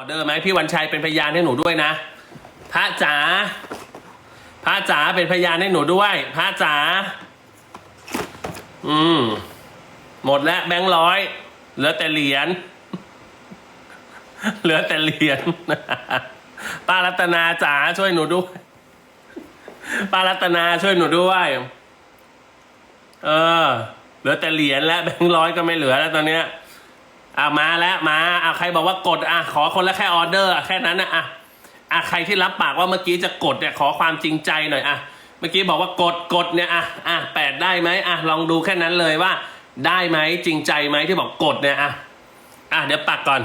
ออเดอร์ไหมพี่วันชัยเป็นพยานให้หนูด้วยนะ พระจ๋าพระจ๋าเป็นพยานให้หนูด้วย พระจ๋าอืม หมดแล้วแบงค์ร้อยเหลือแต่เหรียญเหลือแต่เหรียญป้ารัตนาจ๋าช่วยหนูด้วยป้ารัตนาช่วยหนูด้วย เออ เหลือแต่เหรียญแล้วแบงค์ร้อยก็ไม่เหลือแล้วตอนเนี้ย อะมาแล้วมาอะใครบอกว่ากดอะขอคนละแค่ออเดอร์แค่นั้นนะอะอะใครที่รับปากว่าเมื่อกี้จะกดเนี่ยขอความจริงใจหน่อยอะเมื่อกี้บอกว่ากดกดเนี่ยอะอะแปดได้ไหมอะลองดูแค่นั้นเลยว่า ได้ไหมจริงใจไหมที่บอกกดเนี่ยอะอะเดี๋ยวปักก่อน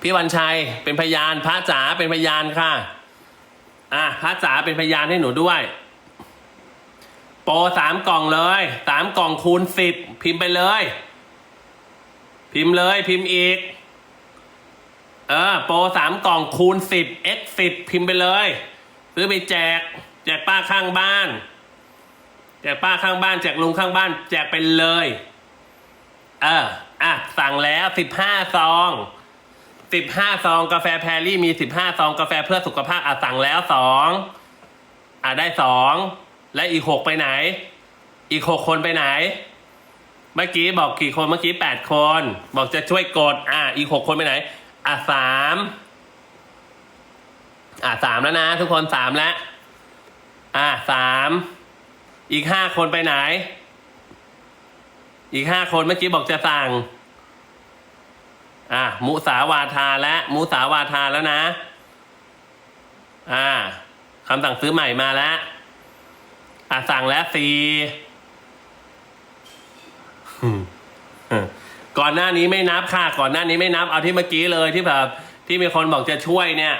พี่วันชัยเป็นพยานพระจ๋าเป็นพยานค่ะ อะพระจ๋าเป็นพยานให้หนูด้วยโปรสามกล่องเลยสามกล่องคูณสิบพิมพ์ไปเลย พิมพ์เลยพิมพ์อีก เออ โปรสามกล่องคูณสิบ x สิบพิมพ์ไปเลย ซื้อไปแจก แจกป้าข้างบ้าน แจกป้าข้างบ้าน แจกลุงข้างบ้าน แจกไปเลย เออ อะ สั่งแล้วสิบห้าซองสิบห้าซองกาแฟแพรรี่มีสิบห้าซองกาแฟเพื่อสุขภาพอะสั่งแล้วสองอะได้สองและอีกหกไปไหน อีกหกคนไปไหน เมื่อกี้บอกกี่คนเมื่อกี้แปดคน บอกจะช่วยกด อะอีกหกคนไปไหน อะสามอะสามแล้วนะ ทุกคนสามแล้ว อะสามอีกห้าคนไปไหน อีกห้าคนเมื่อกี้บอกจะสั่ง อะมุสาวาทาและมุสาวาทาแล้วนะ อ่าคำสั่งซื้อใหม่มาแล้ว อะสั่งแล้วสี่ ก่อนหน้านี้ไม่นับค่ะ ก่อนหน้านี้ไม่นับ เอาที่เมื่อกี้เลยที่แบบ ที่มีคนบอกจะช่วยเนี่ย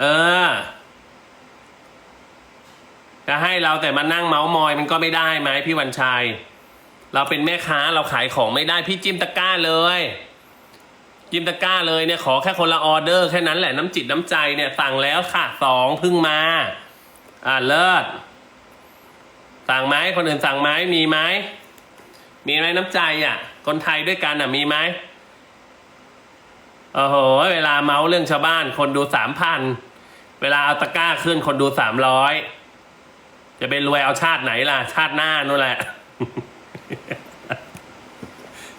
เออจะให้เราแต่มานั่งเมาส์มอยมันก็ไม่ได้ไหมพี่วันชัย เราเป็นแม่ค้าเราขายของไม่ได้พี่จิ้มตะกร้าเลย จิ้มตะกร้าเลยเนี่ยขอแค่คนละออเดอร์แค่นั้นแหละน้ำจิตน้ำใจเนี่ยสั่งแล้วค่ะสองพิ่งมา อ่าเลิศ สั่งไหมคนอื่นสั่งไหมมีไหมมีไหมน้ำใจอะ คนไทยด้วยกันอะมีไหมโอ้โหเวลาเมาส์เรื่องชาวบ้าน คนดูสามพันเวลาเอาตะก้าขึ้นคนดูสามร้อยจะไปรวยเอาชาติไหนล่ะ ชาติหน้านู่นแหละ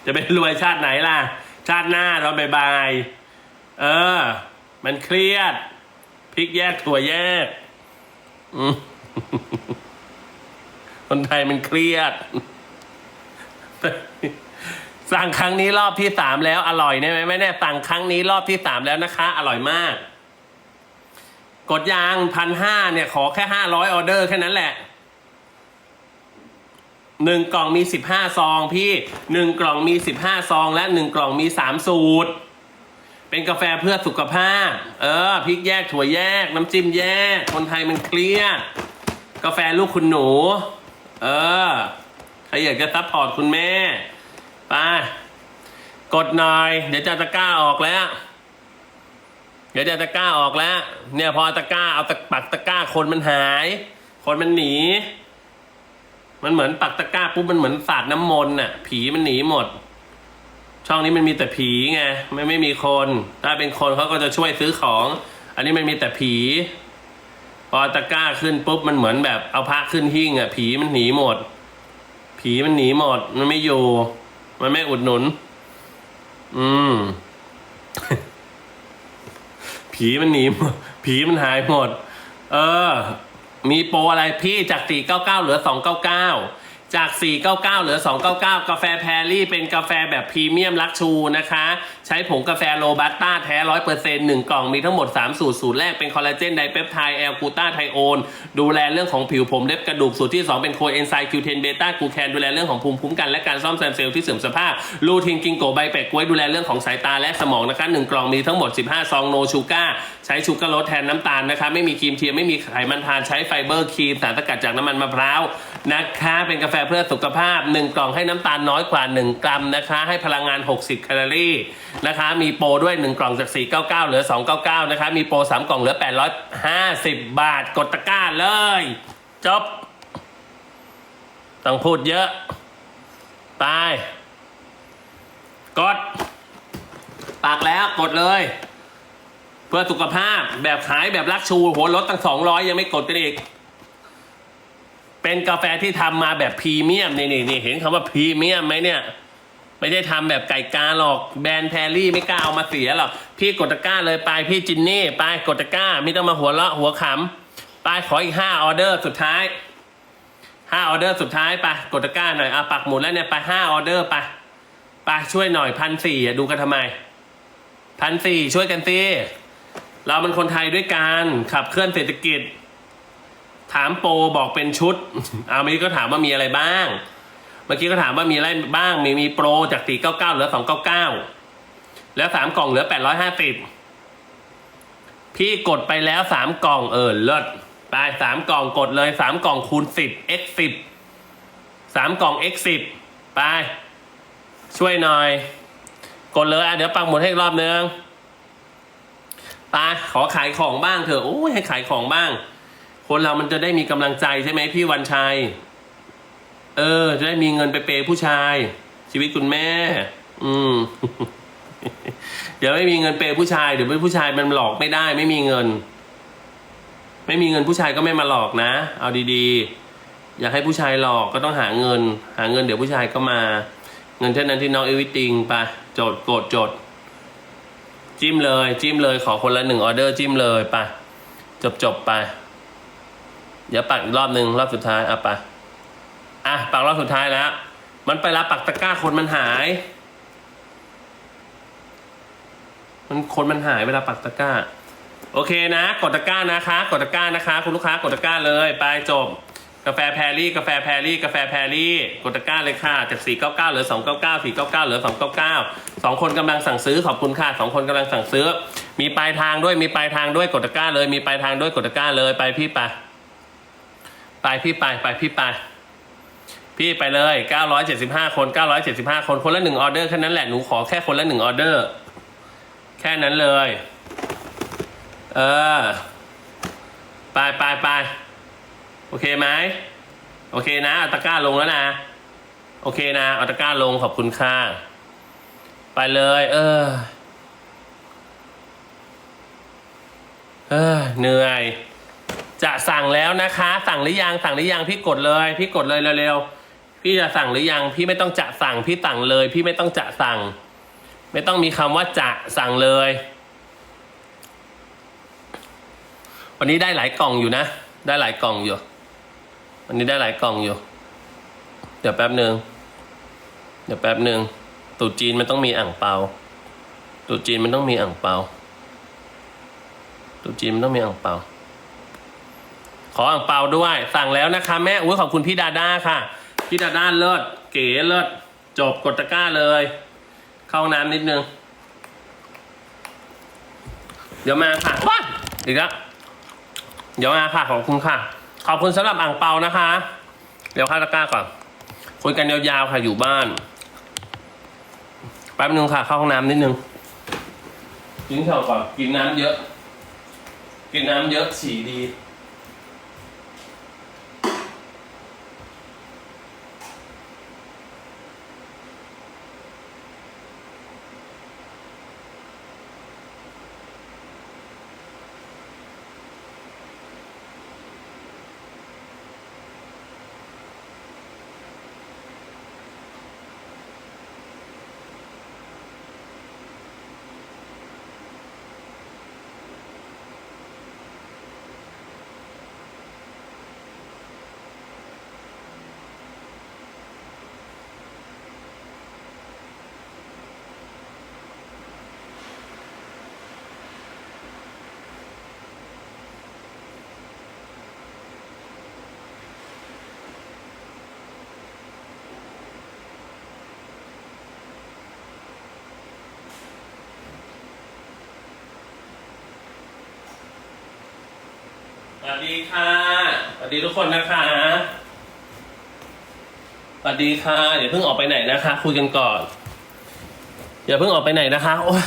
จะไปรวยชาติไหนล่ะ ชาติหน้าเราบายบายเออ มันเครียดพริกแยกถั่วแยกอืม คนไทยมันเครียด สั่งครั้งนี้รอบที่สามแล้ว อร่อยเนี่ยไหมไม่แน่สั่งครั้งนี้รอบที่สามแล้วนะคะ อร่อยมาก กดยางพันห้าเนี่ย ขอแค่ห้าร้อยออเดอร์แค่นั้นแหละหนึ่งกล่องมีสิบห้าซองพี่หนึ่งกล่องมีสิบห้าซอง และหนึ่งกล่องมีสามสูตร เป็นกาแฟเพื่อสุขภาพ เออพริกแยกถั่วแยก น้ำจิ้มแยก คนไทยมันเครียด กาแฟลูกคุณหนู เออ ใครอยากจะซัพพอร์ตคุณแม่ไปกดหน่อย เดี๋ยวจะตะกร้าออกแล้ว เดี๋ยวจะตะกร้าออกแล้ว เนี่ยพอตะกร้าเอาตะปักตะกร้าคนมันหาย คนมันหนี มันเหมือนปักตะกร้าปุ๊บมันเหมือนสาดน้ำมนต์น่ะ ผีมันหนีหมด ช่องนี้มันมีแต่ผีไงไม่ไม่มีคน ถ้าเป็นคนเขาก็จะช่วยซื้อของ อันนี้มันมีแต่ผี อตะก้าขึ้นปุ๊บมันเหมือนแบบเอาพระขึ้นหิ้งอะ ผีมันหนีหมด ผีมันหนีหมด มันไม่อยู่ มันไม่อุดหนุน อืม ผีมันหนีหมด ผีมันหายหมด เออ มีโปรอะไรพี่จากสี่เก้าเก้าเหลือสองเก้าเก้า จาก 499 เหลือ 299 กาแฟแพรรี่เป็นกาแฟแบบพรีเมียมลักชูนะคะ ใช้ผงกาแฟโรบัสต้าแท้ 100%หนึ่งกล่องมีทั้งหมด 3 สูตร สูตรแรกเป็นคอลลาเจนไดเปปไทด์แอลกูตาไทโอน ดูแลเรื่องของผิวผมเล็บกระดูก สูตรที่ 2 เป็นโคเอนไซม์คิวเทนเบต้ากูแคนดูแลเรื่องของภูมิคุ้มกันและการซ่อมแซมเซลล์ที่เสื่อมสภาพลูทินกิงโกไบแปะกล้วยดูแลเรื่องของสายตาและสมองนะคะหนึ่งกล่องมีทั้งหมด 15 ซองโนชูก้าใช้ชูการ์ลดแทนน้ำตาลนะคะไม่มีครีมเทียมไม่มีไขมันทานใช้ไฟเบอร์ครีมสารสกัดจากน้ำมันมะพร้าว นะคะเป็นกาแฟเพื่อสุขภาพ 1 กล่องให้น้ำตาลน้อยกว่า 1 กรัมนะคะ ให้พลังงาน 60 แคลอรี่นะคะ มีโปรด้วย 1 กล่องจาก 499 เหลือ 299 นะคะ มีโปร 3 กล่องเหลือ 850 บาทกดตะกร้าเลย จบ ต้องพูดเยอะ ไป กด ปากแล้วกดเลย เพื่อสุขภาพแบบขายแบบรักชูโหลดตั้งสองร้อยยังไม่กดกันอีก เป็นกาแฟที่ทำมาแบบพรีเมียมนี่นี่นี่เห็นคำว่าพรีเมียมไหมเนี่ย ไม่ได้ทำแบบไก่กาหรอกแบรนด์แพรรี่ไม่กล้าเอามาเสียหรอกพี่กดตะกร้าเลยไปพี่จินนี่ไปกดตะกร้าไม่ต้องมาหัวเราะหัวขำไปขออีกห้าออเดอร์สุดท้ายห้าออเดอร์สุดท้ายไปกดตะกร้าหน่อยอะปักหมุดแล้วเนี่ยไปห้าออเดอร์ไปไปช่วยหน่อยพันสี่ดูกันทำไมพันสี่ช่วยกันสิเรามันคนไทยด้วยกันขับเคลื่อนเศรษฐกิจ ถามโปรบอกเป็นชุด เอาเมื่อกี้ก็ถามว่ามีอะไรบ้าง เมื่อกี้ก็ถามว่ามีอะไรบ้าง มีมีโปรจากสี่เก้าเก้าเหลือสองเก้าเก้าแล้วสามกล่องเหลือแปดร้อยห้าสิบพี่กดไปแล้วสามกล่องเออเลิศไปสามกล่องกดเลยสามกล่องคูณสิบ x สิบสามกล่อง x สิบไป ช่วยหน่อย กดเลยอะเดี๋ยวปังหมดให้รอบนึงไปขอขายของบ้างเถอะโอ้ยให้ขายของบ้าง คนเรามันจะได้มีกำลังใจใช่ไหมพี่วันชัย เออ จะได้มีเงินไปเปย์ผู้ชาย ชีวิตคุณแม่ อืมเดี๋ยวไม่มีเงินเปย์ผู้ชายเดี๋ยวผู้ชายมันหลอกไม่ได้ ไม่มีเงิน ไม่มีเงินผู้ชายก็ไม่มาหลอกนะ เอาดีๆ อยากให้ผู้ชายหลอกก็ต้องหาเงิน หาเงินเดี๋ยวผู้ชายก็มา เงินเท่านั้นที่น้องเอวิติงไปโจดโกดโจด จิ้มเลย จิ้มเลยขอคนละหนึ่งออเดอร์จิ้มเลยไปจบจบไป เดี๋ยวปักอีกรอบหนึ่งรอบสุดท้ายอะไปอะปักรอบสุดท้ายแล้ว มันไปรับปักตะกร้าคนมันหาย มันคนมันหายเวลาปักตะกร้า โอเคนะ กดตะกร้านะคะ กดตะกร้านะคะ คุณลูกค้ากดตะกร้าเลยไปจบกาแฟแพรรี่กาแฟแพรรี่กาแฟแพรรี่กดตะกร้าเลยค่ะจาก 499เหลือ 299 499เหลือ 299สองคนกำลังสั่งซื้อขอบคุณค่ะสองคนกำลังสั่งซื้อ มีปลายทางด้วยมีปลายทางด้วยกดตะกร้าเลยมีปลายทางด้วยกดตะกร้าเลยไปพี่ไป ไปพี่ไปไปพี่ไป พี่ไปเลย 975 คน 975 คน คนละหนึ่งออเดอร์แค่นั้นแหละ หนูขอแค่คนละหนึ่งออเดอร์ แค่นั้นเลย เออ ไปไปไปโอเคไหม โอเคนะอาตกร้าลงแล้วนะ โอเคนะอาตกร้าลงขอบคุณค่ะ ไปเลย เออ เออเหนื่อย จะสั่งแล้วนะคะ สั่งหรือยังสั่งหรือยังพี่กดเลย พี่กดเลยเร็วๆพี่จะสั่งหรือยังพี่ไม่ต้องจะสั่งพี่สั่งเลย พี่ไม่ต้องจะสั่ง ไม่ต้องมีคำว่าจะสั่งเลย วันนี้ได้หลายกล่องอยู่นะ ได้หลายกล่องอยู่ วันนี้ได้หลายกล่องอยู่ เดี๋ยวแป๊บหนึ่งเดี๋ยวแป๊บหนึ่งตุ๊จีนมันต้องมีอ่างเปาตุ๊จีนมันต้องมีอ่างเปาตุ๊จีนมันต้องมีอ่างเปา ขออ่างเปาด้วย สั่งแล้วนะคะแม่อุ้ยขอบคุณพี่ดาด้าค่ะ พี่ดาด้าเลิศเก๋เลิศจบกดตะกร้าเลย เข้าน้ำนิดนึง เดี๋ยวมาค่ะว้าอีกแล้วเดี๋ยวมาค่ะขอบคุณค่ะ ขอบคุณสำหรับอ่างเปานะคะ เดี๋ยวข้าตะกร้าก่อนคุยกันยาวๆค่ะอยู่บ้านแป๊บนึงค่ะเข้าห้องน้ำนิดนึงกินข้าวก่อนกินน้ำเยอะ กินน้ำเยอะฉี่ดี วัสดีค่ะ สวัสดีทุกคนนะคะ สวัสดีค่ะ อย่าเพิ่งออกไปไหนนะคะ คุยกันก่อน อย่าเพิ่งออกไปไหนนะคะ โอ้ย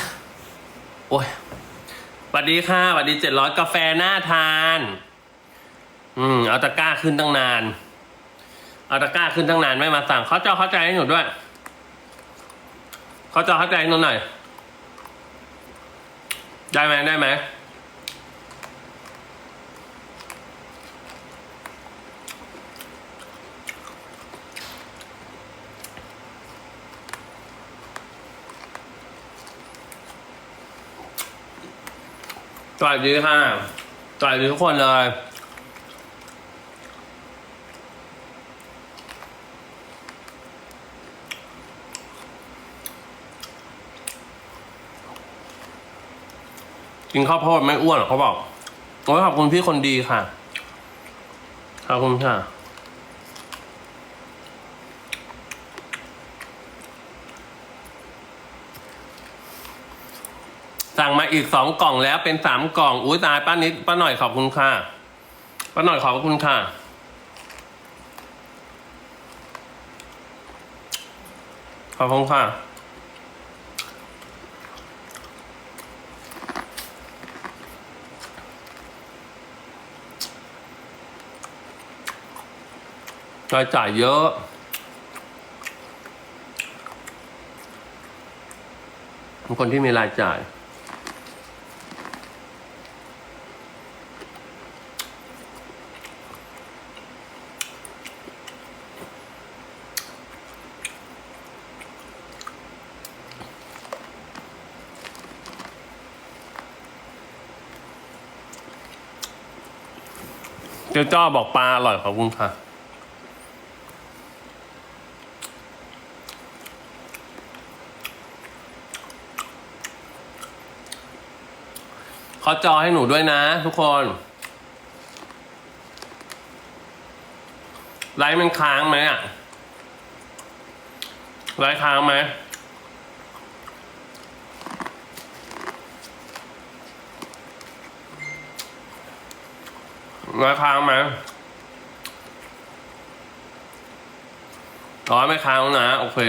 โอ้ยสวัสดีค่ะ สวัสดีเจ็ดร้อยกาแฟหน่าทาน อืม เอาตะกร้าขึ้นตั้งนาน เอาตะกร้าขึ้นตั้งนานไม่มาสั่งเขาจ้าเข้าใจให้หนูด้วย เขาจ้าเข้าใจให้หนูหน่อย ได้ไหมได้ไหม สวัสดีค่ะสวัสดีทุกคนเลย กินข้าวโพดไม่อ้วนหรอเขาบอกโอ้ยขอบคุณพี่คนดีค่ะ ขอบคุณค่ะ สั่งมาอีกสองกล่องแล้วเป็นสามกล่อง อุ้ยตายป้านิดป้าหน่อยขอบคุณค่ะป้าหน่อยขอบคุณค่ะ ขอบคุณค่ะ รายจ่ายเยอะคนที่มีรายจ่าย จ้าจ้อบอกปลาอร่อยขอบคุณค่ะ ขอจอให้หนูด้วยนะทุกคน ไลฟ์มันค้างไหมอะไลฟ์ค้างไหม น้อยค้างไหมอ๋อไม่ค้างนะ โอเค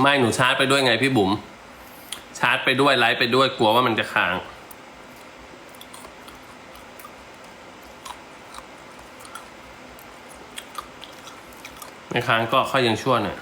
ไม่หนูชาร์จไปด้วยไงพี่บุ๋มชาร์จไปด้วยไลฟ์ไปด้วยกลัวว่ามันจะค้าง ไม่ค้างก็ค่อยยังชั่วหน่อย